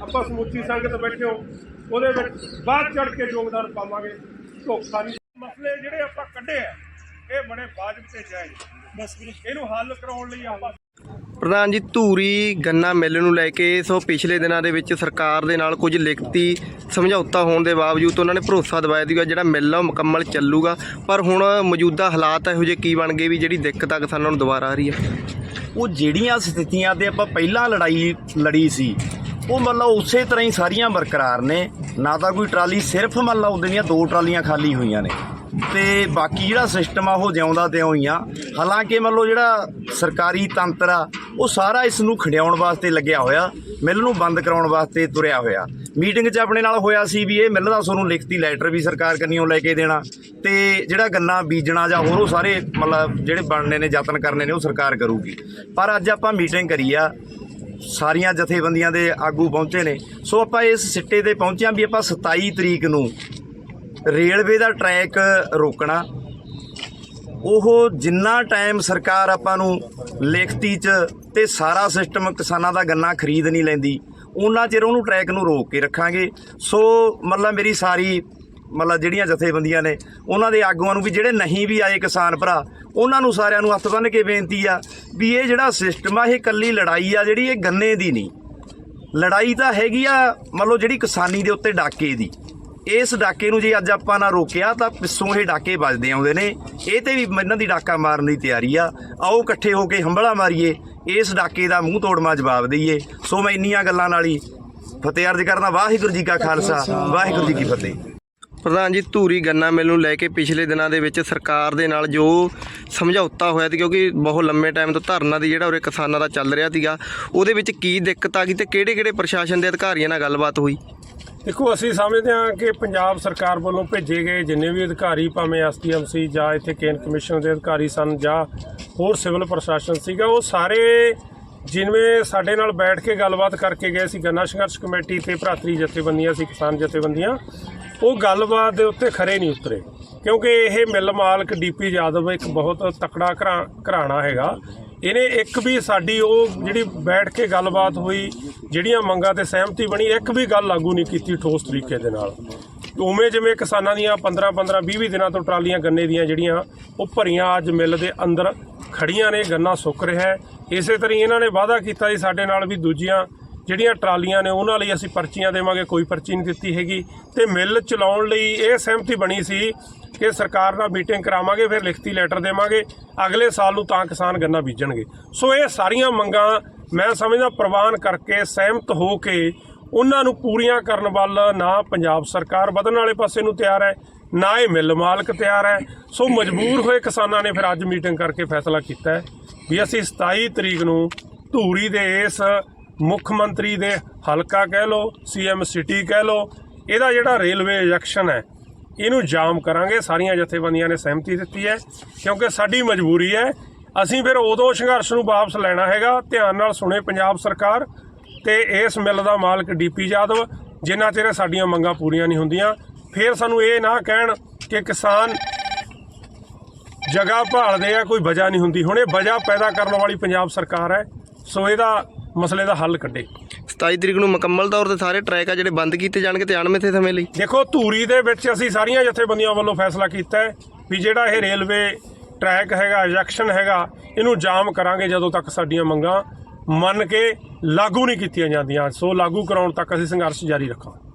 ਆਪਾਂ ਸਮੁੱਚੀ ਸੰਗਤ ਬੈਠਿਓ ਉਹਦੇ ਵਿੱਚ ਬਾਅਦ ਚੜ ਕੇ ਯੋਗਦਾਨ ਪਾਵਾਂਗੇ ਧੋਖਾ ਨਹੀਂ। ਮਸਲੇ ਜਿਹੜੇ ਆਪਾਂ ਕੱਢੇ ਆ ਇਹ ਬੜੇ ਵਾਜਬ ਤੇ ਜਾਇਜ਼ ਬਸ ਇਹਨੂੰ ਹੱਲ ਕਰਾਉਣ ਲਈ ਆਪਾਂ ਪ੍ਰਧਾਨ ਜੀ, ਧੂਰੀ ਗੰਨਾ ਮਿੱਲ ਨੂੰ ਲੈ ਕੇ ਸੋ ਪਿਛਲੇ ਦਿਨਾਂ ਦੇ ਵਿੱਚ ਸਰਕਾਰ ਦੇ ਨਾਲ ਕੁਝ ਲਿਖਤੀ ਸਮਝੌਤਾ ਹੋਣ ਦੇ ਬਾਵਜੂਦ ਉਹਨਾਂ ਨੇ ਭਰੋਸਾ ਦਿਵਾਇਆ ਸੀਗਾ ਜਿਹੜਾ ਮਿੱਲ ਆ ਉਹ ਮੁਕੰਮਲ ਚੱਲੂਗਾ। ਪਰ ਹੁਣ ਮੌਜੂਦਾ ਹਾਲਾਤ ਇਹੋ ਜਿਹੇ ਕੀ ਬਣ ਗਏ ਵੀ ਜਿਹੜੀ ਦਿੱਕਤ ਆ ਕਿਸਾਨਾਂ ਨੂੰ ਦੁਬਾਰਾ ਆ ਰਹੀ ਹੈ ਉਹ ਜਿਹੜੀਆਂ ਸਥਿਤੀਆਂ ਤੇ ਆਪਾਂ ਪਹਿਲਾਂ ਲੜਾਈ ਲੜੀ ਸੀ, ਉਹ ਮਤਲਬ ਉਸੇ ਤਰ੍ਹਾਂ ਹੀ ਸਾਰੀਆਂ ਬਰਕਰਾਰ ਨੇ। ਨਾ ਤਾਂ ਕੋਈ ਟਰਾਲੀ ਸਿਰਫ ਮਤਲਬ ਉਹਦੇ ਦੀਆਂ ਦੋ ਟਰਾਲੀਆਂ ਖਾਲੀ ਹੋਈਆਂ ਨੇ। ਤੇ ਬਾਕੀ ਜਿਹੜਾ ਸਿਸਟਮ ਆ ਉਹ ਜਿਉਂਦਾ ਤਿਉਂ ਹੀ ਆ। ਹਾਲਾਂਕਿ ਮੰਨ ਲਓ ਜਿਹੜਾ ਸਰਕਾਰੀ ਤੰਤਰ ਆ, ਉਹ ਸਾਰਾ ਇਸ ਨੂੰ ਖੰਡਿਆਉਣ ਵਾਸਤੇ ਲੱਗਿਆ ਹੋਇਆ, ਮਿੱਲ ਨੂੰ ਬੰਦ ਕਰਾਉਣ ਵਾਸਤੇ ਤੁਰਿਆ ਹੋਇਆ। ਮੀਟਿੰਗ 'ਚ ਆਪਣੇ ਨਾਲ ਹੋਇਆ ਸੀ ਵੀ ਇਹ ਮਿੱਲ ਦਾ ਤੁਹਾਨੂੰ ਲਿਖਤੀ ਲੈਟਰ ਵੀ ਸਰਕਾਰ ਕੰਨੀਓ ਲੈ ਕੇ ਦੇਣਾ, ਤੇ ਜਿਹੜਾ ਗੰਨਾ ਬੀਜਣਾ ਜਾਂ ਹੋਰ ਉਹ ਸਾਰੇ ਮਤਲਬ ਜਿਹੜੇ ਬਣਨੇ ਨੇ, ਯਤਨ ਕਰਨੇ ਨੇ, ਉਹ ਸਰਕਾਰ ਕਰੂਗੀ। ਪਰ ਅੱਜ ਆਪਾਂ ਮੀਟਿੰਗ ਕਰੀ ਆ, ਸਾਰੀਆਂ ਜਥੇਬੰਦੀਆਂ ਦੇ ਆਗੂ ਪਹੁੰਚੇ ਨੇ। ਸੋ ਆਪਾਂ ਇਸ ਸਿੱਟੇ ਤੇ ਪਹੁੰਚਿਆ ਵੀ ਆਪਾਂ 27 ਤਰੀਕ ਨੂੰ ਰੇਲਵੇ ਦਾ ਟਰੈਕ ਰੋਕਣਾ, ਉਹ ਜਿੰਨਾ ਟਾਈਮ ਸਰਕਾਰ ਆਪਾਂ ਨੂੰ ਲਿਖਤੀ 'ਚ ਤੇ ਸਾਰਾ ਸਿਸਟਮ ਕਿਸਾਨਾਂ ਦਾ ਗੰਨਾ ਖਰੀਦ ਨਹੀਂ ਲੈਂਦੀ, ਉਹਨਾਂ ਚਿਰ ਉਹਨੂੰ ਟਰੈਕ ਨੂੰ ਰੋਕ ਕੇ ਰੱਖਾਂਗੇ। ਸੋ ਮਤਲਬ ਮੇਰੀ ਸਾਰੀ ਮਤਲਬ ਜਿਹੜੀਆਂ ਜਥੇਬੰਦੀਆਂ ਨੇ, ਉਹਨਾਂ ਦੇ ਆਗੂਆਂ ਨੂੰ ਵੀ ਜਿਹੜੇ ਨਹੀਂ ਵੀ ਆਏ ਕਿਸਾਨ ਭਰਾ, ਉਹਨਾਂ ਨੂੰ ਸਾਰਿਆਂ ਨੂੰ ਹੱਥ ਬੰਨ੍ਹ ਕੇ ਬੇਨਤੀ ਆ ਵੀ ਇਹ ਜਿਹੜਾ ਸਿਸਟਮ ਆ, ਇਹ ਇਕੱਲੀ ਲੜਾਈ ਆ ਜਿਹੜੀ ਇਹ ਗੰਨੇ ਦੀ ਨਹੀਂ। ਲੜਾਈ ਤਾਂ ਹੈਗੀ ਆ, ਮੰਨ ਲਓ ਜਿਹੜੀ ਕਿਸਾਨੀ ਦੇ ਉੱਤੇ ਡਾਕੇ ਦੀ। ਇਸ ਡਾਕੇ ਨੂੰ ਜੇ ਅੱਜ ਆਪਾਂ ਨਾ ਰੋਕਿਆ ਤਾਂ ਪਿੱਛੋਂ ਇਹ ਡਾਕੇ ਵੱਜਦੇ ਆਉਂਦੇ ਨੇ। ਇਹ ਤੇ ਵੀ ਇਹਨਾਂ ਦੀ ਡਾਕਾ ਮਾਰਨ ਦੀ ਤਿਆਰੀ ਆ। ਆਓ ਇਕੱਠੇ ਹੋ ਕੇ ਹੰਬਲਾ ਮਾਰੀਏ। ਇਸ ਡਾਕੇ ਦਾ ਮੂੰਹ ਤੋੜਮਾ ਜਵਾਬ ਦਈਏ। ਸੋ ਮੈਂ ਇੰਨੀਆਂ ਗੱਲਾਂ ਨਾਲ ਹੀ ਫਤਿਹ ਅਰਜ਼ ਕਰਦਾ। ਵਾਹਿਗੁਰੂ ਜੀ ਕਾ ਖਾਲਸਾ। ਵਾਹਿਗੁਰੂ ਜੀ ਕੀ ਫਤਿਹ। ਪ੍ਰਧਾਨ ਜੀ, ਧੂਰੀ ਗੰਨਾ ਮਿਲ ਨੂੰ ਲੈ ਕੇ ਪਿਛਲੇ ਦਿਨਾਂ ਦੇ ਵਿੱਚ ਸਰਕਾਰ ਦੇ ਨਾਲ ਜੋ ਸਮਝੌਤਾ ਹੋਇਆ ਸੀ ਕਿਉਂਕਿ ਬਹੁਤ ਲੰਮੇ ਟਾਈਮ ਤੋਂ ਧਰਨਾ ਦੀ ਜਿਹੜਾ ਉਰੇ ਕਿਸਾਨਾਂ ਦਾ ਚੱਲ ਰਿਹਾ ਸੀਗਾ, ਉਹਦੇ ਵਿੱਚ ਕੀ ਦਿੱਕਤ ਆ ਗਈ ਤੇ ਕਿਹੜੇ-ਕਿਹੜੇ ਪ੍ਰਸ਼ਾਸਨ ਦੇ ਅਧਿਕਾਰੀਆਂ ਨਾਲ ਗੱਲਬਾਤ ਹੋਈ? ਦੇਖੋ, ਅਸੀਂ ਸਮਝਦੇ ਹਾਂ ਕਿ ਪੰਜਾਬ ਸਰਕਾਰ ਵੱਲੋਂ ਭੇਜੇ ਗਏ ਜਿੰਨੇ ਵੀ ਅਧਿਕਾਰੀ, ਭਾਵੇਂ ਐਸਟੀਐਮ ਸੀ ਜਾਂ ਇੱਥੇ ਕੇਂਦਰ ਕਮਿਸ਼ਨ ਦੇ ਅਧਿਕਾਰੀ ਸਨ ਜਾਂ ਹੋਰ ਸਿਵਲ ਪ੍ਰਸ਼ਾਸਨ ਸੀਗਾ, ਉਹ ਸਾਰੇ ਜਿਵੇਂ ਸਾਡੇ ਨਾਲ ਬੈਠ ਕੇ ਗੱਲਬਾਤ ਕਰਕੇ ਗਏ ਸੀ, ਗੰਨਾ ਸੰਘਰਸ਼ ਕਮੇਟੀ ਤੇ ਭਰਾਤਰੀ ਜਥੇਬੰਦੀਆਂ ਸੀ, ਕਿਸਾਨ ਜਥੇਬੰਦੀਆਂ, ਉਹ ਗੱਲਬਾਤ ਦੇ ਉੱਤੇ ਖਰੇ ਨਹੀਂ ਉਤਰੇ। ਕਿਉਂਕਿ ਇਹ ਮਿੱਲ ਮਾਲਕ ਡੀਪੀ ਯਾਦਵ ਇੱਕ ਬਹੁਤ ਤਕੜਾ ਘਰਾ- ਘਰਾਣਾ ਹੈਗਾ। ਇਹਨੇ ਇੱਕ ਵੀ ਸਾਡੀ ਉਹ ਜਿਹੜੀ ਬੈਠ ਕੇ ਗੱਲਬਾਤ ਹੋਈ, ਜਿਹੜੀਆਂ ਮੰਗਾਂ ਤੇ ਸਹਿਮਤੀ ਬਣੀ, ਇੱਕ ਵੀ ਗੱਲ ਲਾਗੂ ਨਹੀਂ ਕੀਤੀ ਠੋਸ ਤਰੀਕੇ ਦੇ ਨਾਲ। ਉਵੇਂ ਜਿਵੇਂ ਕਿਸਾਨਾਂ ਦੀਆਂ 15 15 20 20 ਦਿਨਾਂ ਤੋਂ ਟਰਾਲੀਆਂ ਗੰਨੇ ਦੀਆਂ ਜਿਹੜੀਆਂ ਉਹ ਭਰੀਆਂ ਅੱਜ ਮਿੱਲ ਦੇ ਅੰਦਰ ਖੜੀਆਂ ਨੇ, ਗੰਨਾ ਸੁੱਕ ਰਿਹਾ ਹੈ। ਇਸੇ ਤਰ੍ਹਾਂ ਹੀ ਇਹਨਾਂ ਨੇ ਵਾਅਦਾ ਕੀਤਾ ਸੀ ਸਾਡੇ ਨਾਲ ਵੀ ਦੂਜੀਆਂ ਜਿਹੜੀਆਂ ਟਰਾਲੀਆਂ ਨੇ ਉਹਨਾਂ ਲਈ ਅਸੀਂ ਪਰਚੀਆਂ ਦੇਵਾਂਗੇ, ਕੋਈ ਪਰਚੀ ਨਹੀਂ ਦਿੱਤੀ ਹੈਗੀ। ਤੇ ਮਿੱਲ ਚਲਾਉਣ ਲਈ ਇਹ ਸਹਿਮਤੀ ਬਣੀ ਸੀ ਕਿ ਸਰਕਾਰ ਨਾਲ ਮੀਟਿੰਗ ਕਰਾਵਾਂਗੇ, ਫਿਰ ਲਿਖਤੀ ਲੈਟਰ ਦੇਵਾਂਗੇ, ਅਗਲੇ ਸਾਲ ਨੂੰ ਤਾਂ ਕਿਸਾਨ ਗੰਨਾ ਬੀਜਣਗੇ। ਸੋ ਇਹ ਸਾਰੀਆਂ ਮੰਗਾਂ ਮੈਂ ਸਮਝਦਾ ਪ੍ਰਵਾਨ ਕਰਕੇ ਸਹਿਮਤ ਹੋ ਕੇ ਉਹਨਾਂ ਨੂੰ ਪੂਰੀਆਂ ਕਰਨ ਵੱਲ ਨਾ ਪੰਜਾਬ ਸਰਕਾਰ ਵਧਣ ਵਾਲੇ ਪਾਸੇ ਨੂੰ ਤਿਆਰ ਹੈ, ਨਾ ਇਹ ਮਿੱਲ ਮਾਲਕ ਤਿਆਰ ਹੈ। ਸੋ ਮਜਬੂਰ ਹੋਏ ਕਿਸਾਨਾਂ ਨੇ ਫਿਰ ਅੱਜ ਮੀਟਿੰਗ ਕਰਕੇ ਫੈਸਲਾ ਕੀਤਾ ਹੈ ਵੀ ਅਸੀਂ 27 ਤਰੀਕ ਨੂੰ ਧੂਰੀ ਦੇ ਇਸ ਮੁੱਖ ਮੰਤਰੀ ਦੇ ਹਲਕਾ ਕਹਿ ਲਓ ਸੀਐਮ ਸਿਟੀ ਕਹਿ ਲਓ, ਇਹਦਾ ਜਿਹੜਾ ਰੇਲਵੇ ਐਕਸ਼ਨ ਹੈ, ਇਹਨੂੰ ਜਾਮ ਕਰਾਂਗੇ। ਸਾਰੀਆਂ ਜਥੇਬੰਦੀਆਂ ਨੇ ਸਹਿਮਤੀ ਦਿੱਤੀ ਹੈ, ਕਿਉਂਕਿ ਸਾਡੀ ਮਜਬੂਰੀ ਹੈ। ਅਸੀਂ ਫਿਰ ਉਦੋਂ ਸੰਘਰਸ਼ ਨੂੰ ਵਾਪਸ ਲੈਣਾ ਹੈਗਾ। ਧਿਆਨ ਨਾਲ ਸੁਣੇ ਪੰਜਾਬ ਸਰਕਾਰ ਤੇ ਇਸ ਮਿੱਲ ਦਾ ਮਾਲਕ ਡੀਪੀ ਯਾਦਵ ਜਿੰਨਾ ਚਿਰ ਸਾਡੀਆਂ ਮੰਗਾਂ ਪੂਰੀਆਂ ਨਹੀਂ ਹੁੰਦੀਆਂ। ਫਿਰ ਸਾਨੂੰ ਇਹ ਨਾ ਕਹਿਣ ਕਿ ਕਿਸਾਨ ਜਗ੍ਹਾ ਭਾਲਦੇ ਆ, ਕੋਈ ਵਜ੍ਹਾ ਨਹੀਂ ਹੁੰਦੀ। ਹੁਣ ਇਹ ਵਜ੍ਹਾ ਪੈਦਾ ਕਰਨ ਵਾਲੀ ਪੰਜਾਬ ਸਰਕਾਰ ਹੈ। ਸੋ ਇਹਦਾ ਮਸਲੇ ਦਾ ਹੱਲ ਕੱਢੇ। 27 ਤਰੀਕ ਨੂੰ ਮੁਕੰਮਲ ਤੌਰ ਤੇ ਸਾਰੇ ਟਰੈਕ ਆ ਜਿਹੜੇ ਬੰਦ ਕੀਤੇ ਜਾਣਗੇ ਤੇ ਅਣਮਿੱਥੇ ਸਮੇਂ ਲਈ। ਦੇਖੋ ਧੂਰੀ ਦੇ ਵਿੱਚ ਅਸੀਂ ਸਾਰੀਆਂ ਜਥੇਬੰਦੀਆਂ ਵੱਲੋਂ ਫੈਸਲਾ ਕੀਤਾ ਹੈ ਵੀ ਜਿਹੜਾ ਇਹ ਰੇਲਵੇ ਟਰੈਕ ਹੈਗਾ ਜੰਕਸ਼ਨ ਹੈਗਾ ਇਹਨੂੰ ਜਾਮ ਕਰਾਂਗੇ ਜਦੋਂ ਤੱਕ ਸਾਡੀਆਂ ਮੰਗਾਂ ਮੰਨ ਕੇ ਲਾਗੂ ਨਹੀਂ ਕੀਤੀਆਂ ਜਾਂਦੀਆਂ। ਸੋ ਲਾਗੂ ਕਰਾਉਣ ਤੱਕ ਅਸੀਂ ਸੰਘਰਸ਼ ਜਾਰੀ ਰੱਖਾਂਗੇ।